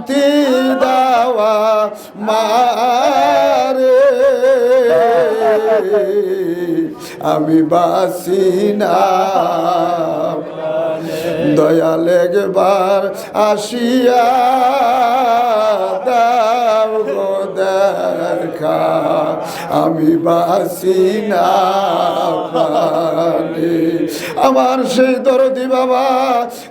শান্তি দাওয়া মারে। আমি বাসি না। দয়াল একবার আসিয়া দাও দেখা আমি বাসি না আমার সেই দরদি বাবা,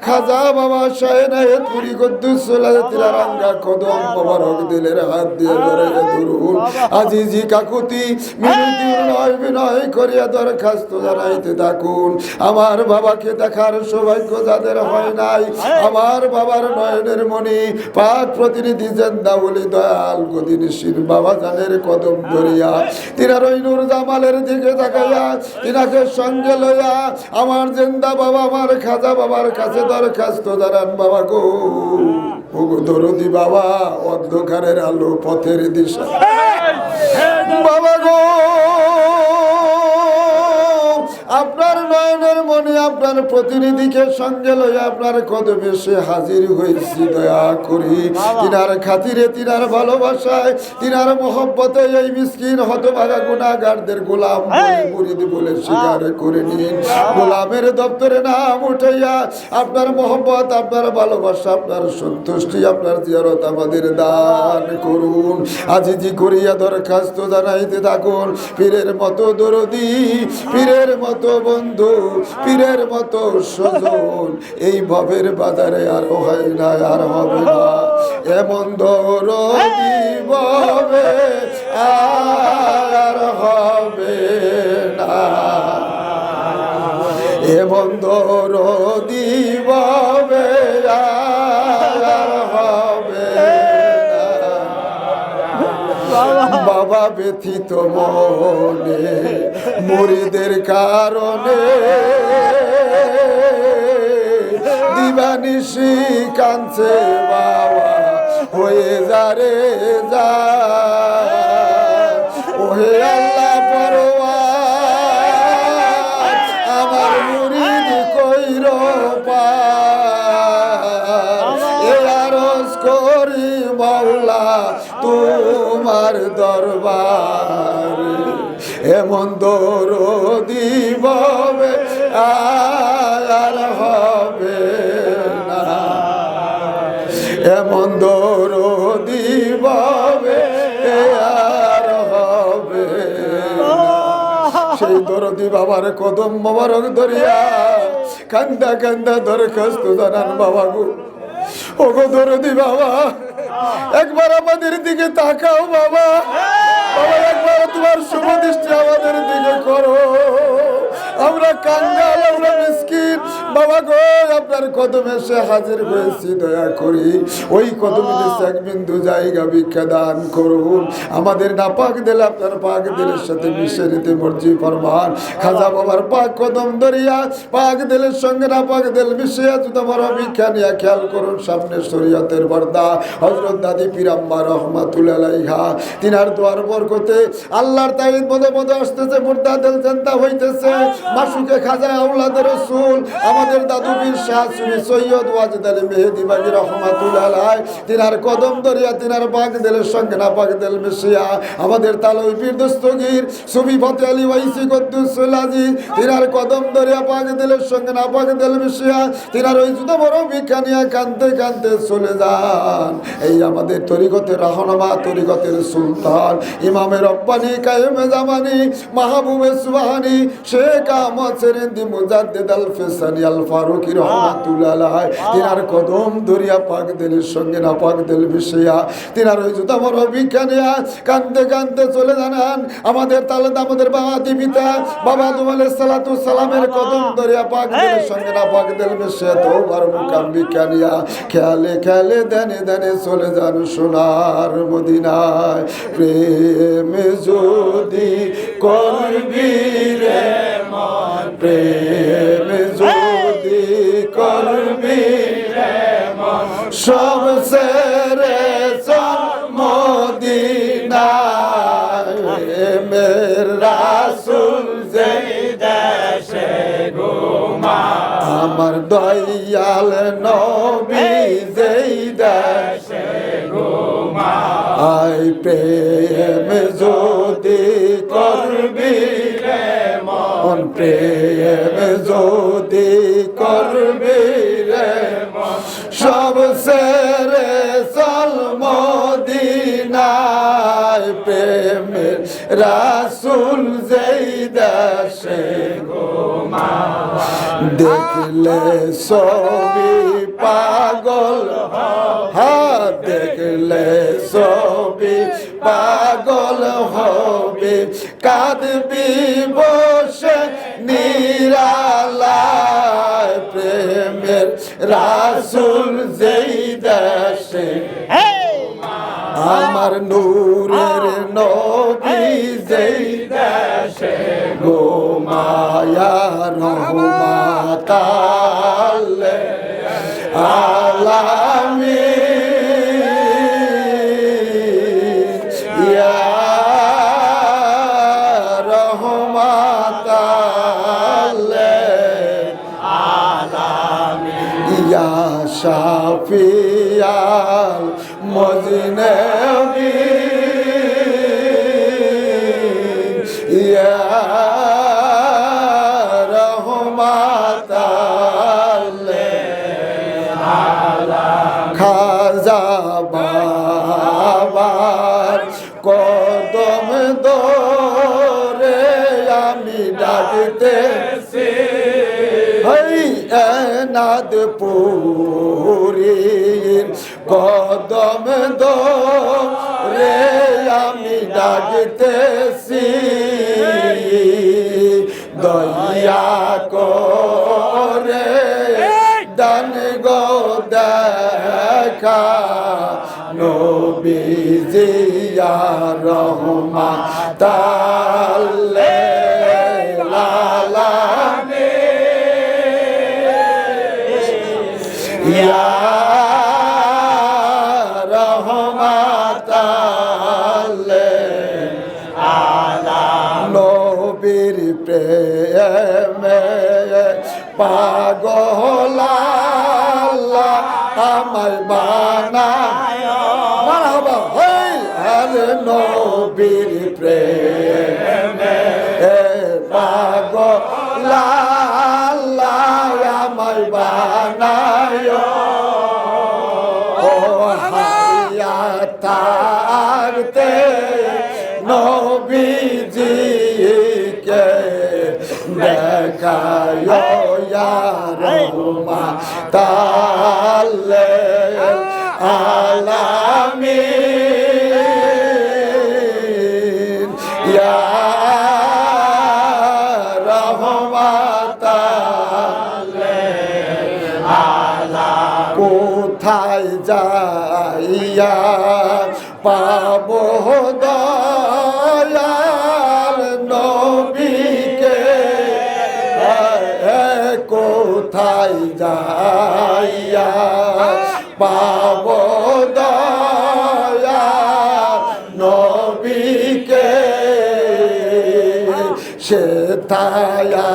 খাজা বাবা শাহেনায়ত পুরি কদ্দুসুল্লাহ তিলারাঙ্গা কদম, মোবারক দিলের হাত দিয়ে ধরে ধরুন আজিজি কাকুতি, মিনতি নয় বিনয় করিয়া দরখাস্ত জানাইতে থাকুন। আমার বাবাকে দেখার সৌভাগ্য যাদের হয় নাই, আমার বাবার নয়নের মণি, পাক প্রতিনিধি জেন্দা বলি দয়াল গদিনশীল বাবা জানের কদম ধরিয়া তিনার ওই নূর জামালের দিকে তাকাইয়া তিনাকে সঙ্গে লইয়া আমার জেন্দা বাবা আমার খাজা বাবার কাছে দরখাস্ত দাঁড়ান বাবা গো। ধরুদি দরদি বাবা অন্ধকারের আলো পথের দিশা। বাবা গো আপনার প্রতিনিধিকে সঙ্গে লইয়া আপনার কদমে সে হাজির হয়েছি দয়া করি। তিনার খাতিরে তিনার ভালোবাসায় তিনার মোহব্বতে এই মিসকিন হতভাগা গুণাগারদের গোলাম মুরিদ বলে স্বীকার করে নিন। গোলামের দপ্তরে নাম উঠাইয়া আপনার মোহব্বত আপনার ভালোবাসা আপনার সন্তুষ্টি আপনার জিয়ারত আমাদের দান করুন। আজিজি করিয়া দরখাস্ত জানাইতে থাকুন। পীরের মতো দরদি পীরের মতো বন্ধু পীরের মতো সজন। এই ভবের বাজারে আর হয় না, আর হবে না। এমন দরদি ভবে আর হবে না। এমন হবে বাবা ব্যথিত মনে মুড়িদের কারণে দিবানিশি কাঁদছে বাবা, হয়ে যা রে যা। ওহে আল্লাহ পরোয়ার, আমার মুরিদ কইর আরজ করি মাওলা তোমার দরবার, এমন দৌড় এমন দৌড় দিববে আর হবে। সেই দরদি বাবার কদম মোবারক ধরিয়া কান্দা কান্দা দরখাস্ত জানান বাবা গো ও গো দরদি বাবা, একবার আমাদের দিকে তাকাও বাবা। বাবা, একবার তোমার শুভ দৃষ্টি আমাদের দিকে করো। আমরা কাঙ্গাল আমরা মিসকিন বাবা গো আপনার কদমে সে হাজির হয়েছি দয়া করি। ওই কদমে এক বিন্দু জায়গা ভিক্ষা দান করুন। আমাদের না পাক দিলে আপনার পাক দিলের সাথে মিশে নিতে মর্জি ফরমান। খাজা বাবার পাক কদম ধরিয়া পাক দিলের সঙ্গে না পাক দিল মিশিয়া জুতা বড় ভিক্ষা নিয়ে খেয়াল করুন সামনে শরীয়তের বর্দা হজরত দাদি পিরাম্মা রহমাতুল্লাহ তিনার দোয়ার বরকতে আল্লাহর তাইদ মধ্যে মধ্যে আসতেছে মুর্দা দিল চিন্তা হইতেছে মাসুকে খাজা আউলাদের রসুল আমাদের দাদু বীর শাহ সৈয়দ ওয়াজিদ আলী মেহেদি বাগি রহমাতুল্লাহ তিনার কদম দরিয়া তিনার বাগ দিলের সঙ্গে না বাগ দিল মিশিয়া, আমাদের তালই বীর দস্তগীর, সুবি ফতে আলী ওয়াইসি কদ্দুসুল্লাজি তিনার কদম দরিয়া বাগ দিলের সঙ্গে না বাগ দিল মিশিয়া, তিনার ওই জুতো বড় ভিক্ষা নিয়ে কানতে কানতে চলে যান। এই আমাদের তরিকতের রহনমা তরিকতের সুলতান ইমামের রব্বানি, কায়েমে জামানি, মাহবুবে সুবাহানি, শেখ আহমদ সেরেন্দি মুজাদ্দিদ আল ফেসানি আল ফারুকি রহমাতুল্লাহ তিনার কদম দরিয়া পাক দিলের সঙ্গে না পাক দিল মিশিয়া তিনার ওই জুতা বড় নিয়ে কানতে কানতে চলে জানান আমাদের তালে আমাদের বাবা পিতা বাবা দুমালে সালাতু সালামের কদম দরিয়া পাক দিলের সঙ্গে না পাক দিল মিশিয়া তো বার মুকাম ভিক্ষা নিয়া খেয়ালে খেয়ালে দানে দানে চলে যান সোনার মদিনায়। প্রেম যদি করবি রে মন প্রেম সব সেরে মদিনায় মের রাসুল যে দেশে ঘুমা। আমার দয়াল নবী যেই দেশে আই প্রেম যদি করবি রে মন, প্রেম যদি করবি রাসুল যেই দেশে দেখলে সবই পাগল হ্যাঁ। দেখলে সবই পাগল হবে। কাঁদবি বসে নিরালায় প্রেমের রাসুল যেই দেশে আমার নূরের নবী যেই দেশে গো মায়া রহমাতাল্লে আলামি শাফিয়াল মজনবি। খাজা বাবার কদম দরে আমি ডাকতেছি হই এনাদ পুরীর কদম দরে আমি ডাকতেছি। দয়া করে দান গো দেখা নবীজিয়া রহমা তাল্লে পাগল আমায় বানায়। মারহাবা হেই আরে নবীর প্রেমে পাগল আমায় বানায়। ও হাইয়া দেখায় রহমা তাল্লে আলামি ইয়া রহমাতাল্লে কোথায় যাইয়া পাব দয়াল কোথায় পাব দয়াল নবীকে সে তায়া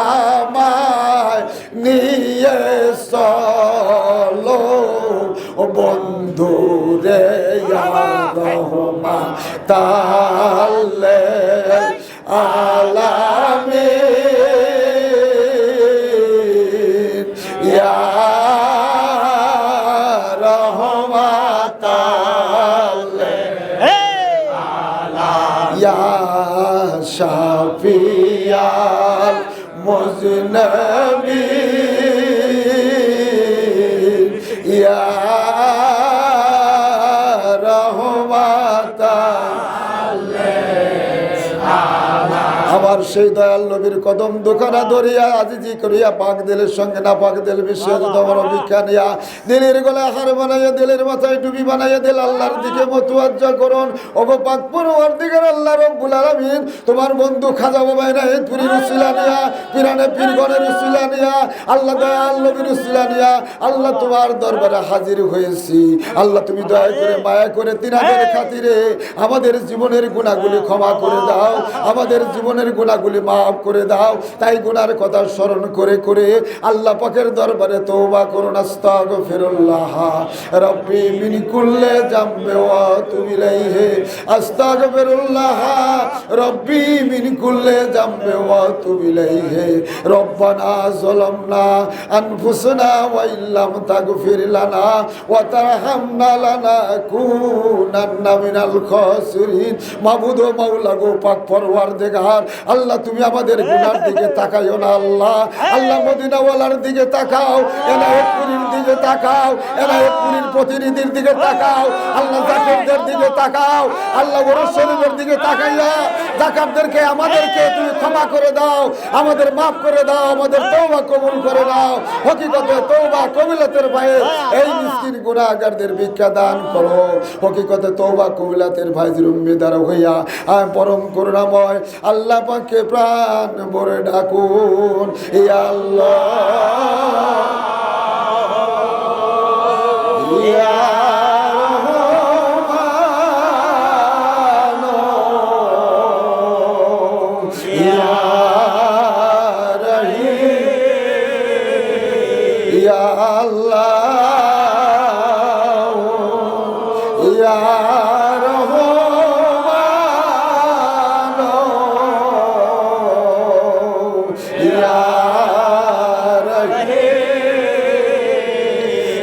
আমায় নিয়ে চলো। ও বন্ধু রে রহমা তাহলে মুজনবী সেই দয়াল নবীর কদম দোকানা ধরিয়া আজিজি করিয়া পাক দিলের সঙ্গে না পাক দিল বিশ্বের তোমার অভিজ্ঞা নিয়া। দিলের গলা হার বানাইয়া দিলের মাথায় টুপি বানাইয়া দিল আল্লাহর দিকে মতুয়াজ্জা করুন। ওগো পাক পরওয়ার দিকের আল্লাহ রব্বুল আলামিন তোমার বন্ধু খাজা বাবাই না পুরি রুসিলা নিয়া পিরানে পীরগণের রুসিলা নিয়া আল্লাহ দয়াল নবীর রুসিলা নিয়া আল্লাহ তোমার দরবারে হাজির হয়েছি। আল্লাহ তুমি দয়া করে মায়া করে তিনাদের খাতিরে আমাদের জীবনের গুণাগুলি ক্ষমা করে দাও। আমাদের জীবনের গুণা গুনাহগুলি মাফ করে দাও। তাই গুনার কথা স্মরণ করে করে আল্লাহ পাকের দরবারে তওবা করুন। আস্তাগফিরুল্লাহ। রব্বি মিন কুল্লি জামবি ওয়া তুবু ইলাইহি। আস্তাগফিরুল্লাহ। রব্বি মিন কুল্লি জামবি ওয়া তুবু ইলাইহি। রব্বানা যালামনা আনফুসানা ওয়া লানা লানাকুনান্না মিনাল মাবুদ গো পাক আল্লাহ তুমি আমাদের গুনার দিকে তাকাইও না আল্লাহ। আল্লাহ মদিনাওয়ালার দিকে তাকাও এনায়তপুরীর দিকে তাকাও এনায়তপুরীর প্রতিনিধির দিকে তাকাও, আল্লাহ জাকাতদের দিকে তাকাও, আল্লাহ ওরস শরীফের দিকে তাকাইয়া জাকাতদেরকে আমাদেরকে তুমি ক্ষমা করে দাও, আমাদের মাফ করে দাও, আমাদের তওবা কবুল করে দাও হকিকতে তওবা কবিলাতের ভাই এই মিসকিন গুনাহগারদের ভিক্ষা দান করো। হকিকতে তওবা কবিলাতের ভাইজির উম্মিদার হইয়া পরম করুণাময়, আল্লাহ পাকে প্রাণ ভরে ডাকুন আল্লাহ।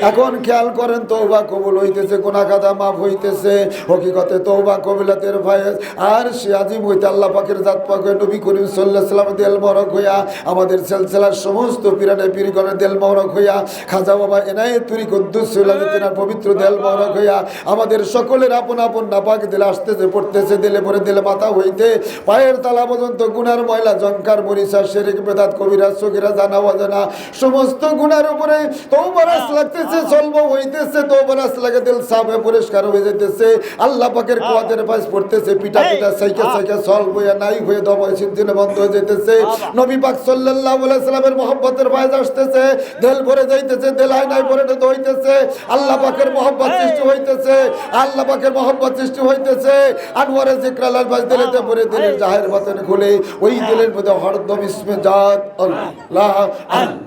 এখন খেয়াল করেন তৌবা কবুল হইতেছে কোনা কাদা মাফ হইতেছে। হকিকতে তৌবা কবিলাতের ভাইয়েস আর সে আজিম হইতে আল্লাহ পাকের জাত পাক নবী করিম সাল্লাহ সাল্লাম দেল মরক হইয়া, আমাদের সেলসেলার সমস্ত পিরানে পীরগণের দেল মরক হইয়া, খাজা বাবা এনায়ে তুরি কদ্দুস তেনার পবিত্র দেল মরক হইয়া, আমাদের সকলের আপন আপন নাপাক দিলে আসতেছে, পড়তেছে, দিলে পরে দিলে মাথা হইতে, পায়ের তালা পর্যন্ত গুনার ময়লা জঙ্কার মরিচা, শেরিক, বেদাত কবিরা সকিরা জানা, অজানা, সমস্ত গুনার উপরে তৌবারাস লাগতেছে। সলব হইতেছে তৌবারাস লাগে দিল সাবে পরিষ্কার হয়ে যাইতেছে। আল্লাহ পাকের কুয়াতের পাশ পড়তেছে পিটা পিটা সাইকে সাইকে সলব হইয়া নাই হয়ে দবাই সিদ্দিনে বন্ধ হয়ে যাইতেছে। নবী পাক সাল্লাল্লাহু আলাইহি সাল্লামের মহব্বতের ভাইজ আসতেছে দিল ভরে যাইতেছে দিল আই নাই ভরে হইতেছে। আল্লাহ পাকের মহব্বত সৃষ্টি হইতেছে আল্লাহ পাকের মহব্বত সৃষ্টি হইতেছে। আনোয়ারে জিকরালাল বাজ দিলেতে পরে দিলের জাহের বাতন খুলে ওই দিলের মধ্যে হরদম ইসমে জাত আল্লাহ। আল্লাহ।